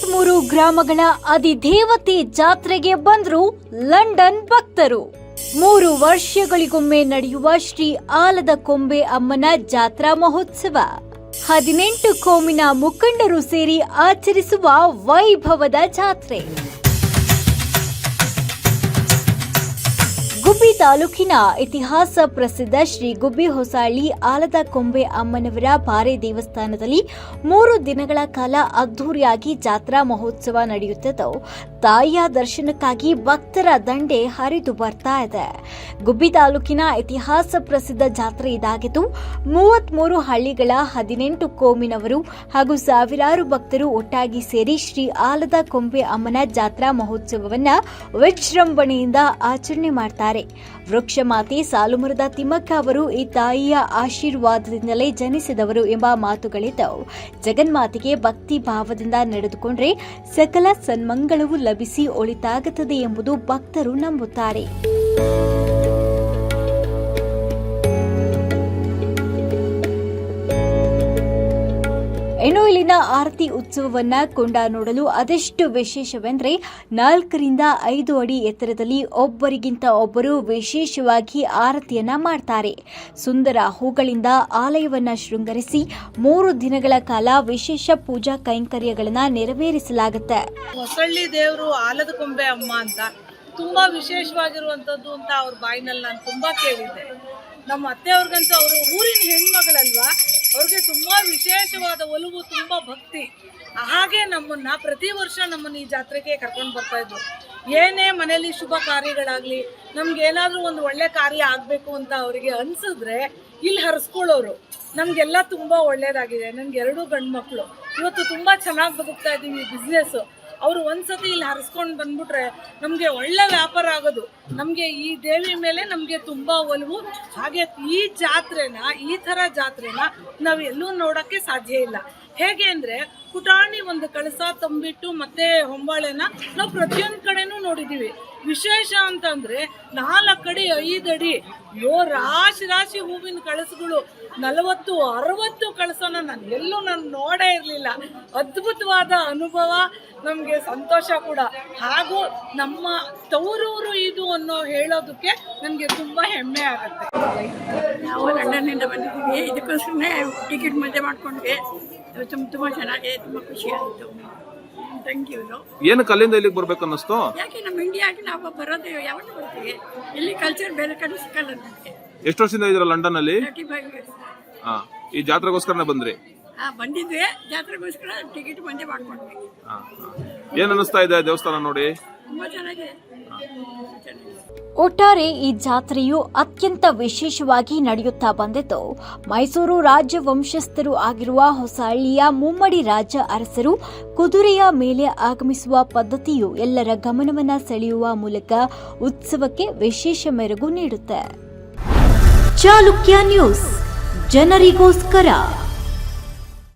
ಮೂವತ್ಮೂರು ಗ್ರಾಮಗಳ ಅಧಿದೇವತೆ ಜಾತ್ರೆಗೆ ಬಂದ್ರು ಲಂಡನ್ ಭಕ್ತರು. ಮೂರು ವರ್ಷಗಳಿಗೊಮ್ಮೆ ನಡೆಯುವ ಶ್ರೀ ಆಲದ ಕೊಂಬೆ ಅಮ್ಮನ ಜಾತ್ರಾ ಮಹೋತ್ಸವ. ಹದಿನೆಂಟು ಕೋಮಿನ ಮುಖಂಡರು ಸೇರಿ ಆಚರಿಸುವ ವೈಭವದ ಜಾತ್ರೆ. ತಾಲೂಕಿನ ಇತಿಹಾಸ ಪ್ರಸಿದ್ಧ ಶ್ರೀ ಗುಬ್ಬಿ ಹೊಸಾಳಿ ಆಲದ ಕೊಂಬೆ ಅಮ್ಮನವರ ಬಾರೆ ದೇವಸ್ಥಾನದಲ್ಲಿ ಮೂರು ದಿನಗಳ ಕಾಲ ಅದ್ದೂರಿಯಾಗಿ ಜಾತ್ರಾ ಮಹೋತ್ಸವ ನಡೆಯುತ್ತಿದ್ದು ತಾಯಿಯ ದರ್ಶನಕ್ಕಾಗಿ ಭಕ್ತರ ದಂಡೆ ಹರಿದು ಬರ್ತಾ ಇದೆ. ಗುಬ್ಬಿ ತಾಲೂಕಿನ ಇತಿಹಾಸ ಪ್ರಸಿದ್ಧ ಜಾತ್ರೆ ಇದಾಗಿದ್ದು, ಮೂವತ್ಮೂರು ಹಳ್ಳಿಗಳ ಹದಿನೆಂಟು ಕೋಮಿನವರು ಹಾಗೂ ಸಾವಿರಾರು ಭಕ್ತರು ಒಟ್ಟಾಗಿ ಸೇರಿ ಶ್ರೀ ಆಲದ ಕೊಂಬೆ ಅಮ್ಮನ ಜಾತ್ರಾ ಮಹೋತ್ಸವವನ್ನ ವಿಜೃಂಭಣೆಯಿಂದ ಆಚರಣೆ ಮಾಡ್ತಾರೆ. ವೃಕ್ಷಮಾತೆ ಸಾಲುಮರದ ತಿಮ್ಮಕ್ಕ ಅವರು ಈ ತಾಯಿಯ ಆಶೀರ್ವಾದದಿಂದಲೇ ಜನಿಸಿದವರು ಎಂಬ ಮಾತುಗಳಿದ್ದವು. ಜಗನ್ಮಾತೆಗೆ ಭಕ್ತಿ ಭಾವದಿಂದ ನಡೆದುಕೊಂಡ್ರೆ ಸಕಲ ಸನ್ಮಂಗಳವು ಲಭಿಸಿ ಒಳಿತಾಗುತ್ತದೆ ಎಂಬುದು ಭಕ್ತರು ನಂಬುತ್ತಾರೆ. ಇನ್ನು ಇಲ್ಲಿನ ಆರತಿ ಉತ್ಸವವನ್ನ ಕೊಂಡ ನೋಡಲು ಅದೆಷ್ಟು ವಿಶೇಷವೆಂದರೆ ನಾಲ್ಕರಿಂದ ಐದು ಅಡಿ ಎತ್ತರದಲ್ಲಿ ಒಬ್ಬರಿಗಿಂತ ಒಬ್ಬರು ವಿಶೇಷವಾಗಿ ಆರತಿಯನ್ನ ಮಾಡ್ತಾರೆ. ಸುಂದರ ಹೂಗಳಿಂದ ಆಲಯವನ್ನ ಶೃಂಗರಿಸಿ ಮೂರು ದಿನಗಳ ಕಾಲ ವಿಶೇಷ ಪೂಜಾ ಕೈಂಕರ್ಯಗಳನ್ನ ನೆರವೇರಿಸಲಾಗುತ್ತೆ. ಹೊಸಳ್ಳಿ ದೇವರು ಆಲದ ಕೊಂಬೆ ಅಮ್ಮ ಅಂತ ತುಂಬಾ ವಿಶೇಷವಾಗಿರುವಂತದ್ದು ಅಂತ ಅವ್ರ ಬಾಯಿನಲ್ಲಿ ನಾನು ತುಂಬಾ ಕೇಳಿದ್ದೆ. ನಮ್ಮ ಅತ್ತೆಯವ್ರಿಗಂತೂ ಅವರು ಊರಿನ ಹೆಣ್ಮಗಳಲ್ವಾ? ಅವ್ರಿಗೆ ತುಂಬಾ ವಿಶೇಷವಾದ ಒಲವು, ತುಂಬಾ ಭಕ್ತಿ. ಹಾಗೆ ನಮ್ಮನ್ನ ಪ್ರತಿ ವರ್ಷ ನಮ್ಮನ್ನ ಈ ಜಾತ್ರೆಗೆ ಕರ್ಕೊಂಡು ಬರ್ತಾ ಇದ್ರು. ಏನೇ ಮನೆಯಲ್ಲಿ ಶುಭ ಕಾರ್ಯಗಳಾಗ್ಲಿ, ನಮ್ಗೆ ಏನಾದ್ರೂ ಒಂದು ಒಳ್ಳೆ ಕಾರ್ಯ ಆಗ್ಬೇಕು ಅಂತ ಅವರಿಗೆ ಅನ್ಸಿದ್ರೆ ಇಲ್ಲಿ ಹರಿಸ್ಕೊಳ್ಳೋರು. ನಮ್ಗೆಲ್ಲ ತುಂಬಾ ಒಳ್ಳೇದಾಗಿದೆ. ನನ್ಗೆ ಎರಡು ಗಂಡು ಮಕ್ಕಳು ಇವತ್ತು ತುಂಬಾ ಚೆನ್ನಾಗಿ ಬದುಕ್ತಾ ಇದ್ದೀವಿ ಬಿಸ್ನೆಸ್ ಅವರು ಒಂದ್ಸತಿ ಇಲ್ಲಿ ಹರಿಸ್ಕೊಂಡು ಬಂದ್ಬಿಟ್ರೆ ನಮಗೆ ಒಳ್ಳೆ ವ್ಯಾಪಾರ ಆಗೋದು. ನಮಗೆ ಈ ದೇವಿ ಮೇಲೆ ನಮಗೆ ತುಂಬ ಒಲವು. ಹಾಗೆ ಈ ಜಾತ್ರೆನ, ಈ ಥರ ಜಾತ್ರೆನ ನಾವು ಎಲ್ಲೂ ನೋಡೋಕ್ಕೆ ಸಾಧ್ಯ ಇಲ್ಲ. ಹೇಗೆ ಅಂದ್ರೆ ಪುಟಾಣಿ ಒಂದು ಕಳಸ ತಂಬಿಟ್ಟು ಮತ್ತೆ ಹೊಂಬಾಳೆನ ನಾವು ಪ್ರತಿಯೊಂದು ಕಡೆನೂ ನೋಡಿದ್ದೀವಿ ವಿಶೇಷ ಅಂತಂದ್ರೆ ನಾಲ್ಕು ಅಡಿ, ಐದು ಅಡಿ ಯೋ ರಾಶಿ ರಾಶಿ ಹೂವಿನ ಕಳಸಗಳು, ನಲವತ್ತು, ಅರವತ್ತು ಕಳಸನ ನಾನು ಎಲ್ಲೂ ನಾನು ನೋಡೇ ಇರಲಿಲ್ಲ. ಅದ್ಭುತವಾದ ಅನುಭವ, ನಮಗೆ ಸಂತೋಷ ಕೂಡ. ಹಾಗೂ ನಮ್ಮ ತವರೂರು ಇದು ಅನ್ನೋ ಹೇಳೋದಕ್ಕೆ ನನಗೆ ತುಂಬ ಹೆಮ್ಮೆ ಆಗುತ್ತೆ. ನಾವು ಲಂಡನ್ನಿಂದ ಬಂದಿದ್ದೀವಿ. ಇದಕ್ಕೋಸ್ಕರನೇ ಟಿಕೆಟ್ ಮಧ್ಯೆ ಮಾಡ್ಕೊಂಡ್ವಿ. ತುಂಬ ತುಂಬ ತುಂಬಾ ತುಂಬ ಆಯ್ತು. ಥ್ಯಾಂಕ್ ಯು ಏನಕ್ಕೆ ಅಲ್ಲಿಂದ ಇಲ್ಲಿಗೆ ಬರ್ಬೇಕು ಅನ್ನಿಸ್ತು? ಯಾಕೆ ನಮ್ಮ ಇಂಡಿಯಾಗೆ ನಾವು ಬರೋದು ಯಾವತ್ತೂ ಬರ್ತೀವಿ ಇಲ್ಲಿ ಕಲ್ಚರ್ ಬೇರೆ ಕಡೆ ಸಿಕ್ಕಲ್ಲ ನಮಗೆ. ಎಷ್ಟು ವರ್ಷದಿಂದ ಇದ್ರ ಲಂಡನ್ ಅಲ್ಲಿ ತರ್ಟಿ ಫೈವ್ ಇಯರ್ಸ್ ಹಾ ಈ ಜಾತ್ರೆಗೋಸ್ಕರನೇ ಬಂದ್ರಿ? ಹಾಂ ಬಂದಿದ್ವಿ ಜಾತ್ರೆಗೋಸ್ಕರ ಟಿಕೆಟ್ ಬಂದೇ ಮಾಡ್ಕೊಂಡ್ವಿ. ಹಾ, ಹಾ. ಏನ್ ಅನಿಸ್ತಾ ಇದೆ ದೇವಸ್ಥಾನ ನೋಡಿ? ಒಟ್ಟಾರೆ ಈ ಜಾತ್ರೆಯು ಅತ್ಯಂತ ವಿಶೇಷವಾಗಿ ನಡೆಯುತ್ತಾ ಬಂದಿದ್ದು ಮೈಸೂರು ರಾಜ್ಯ ವಂಶಸ್ಥರು ಆಗಿರುವ ಹೊಸಹಳ್ಳಿಯ ಮುಮ್ಮಡಿ ರಾಜ ಅರಸರು ಕುದುರೆಯ ಮೇಲೆ ಆಗಮಿಸುವ ಪದ್ಧತಿಯು ಎಲ್ಲರ ಗಮನವನ್ನು ಸೆಳೆಯುವ ಮೂಲಕ ಉತ್ಸವಕ್ಕೆ ವಿಶೇಷ ಮೆರುಗು ನೀಡುತ್ತೆ. ಚಾಲುಕ್ಯ ನ್ಯೂಸ್ ಜನರಿಗೋಸ್ಕರ.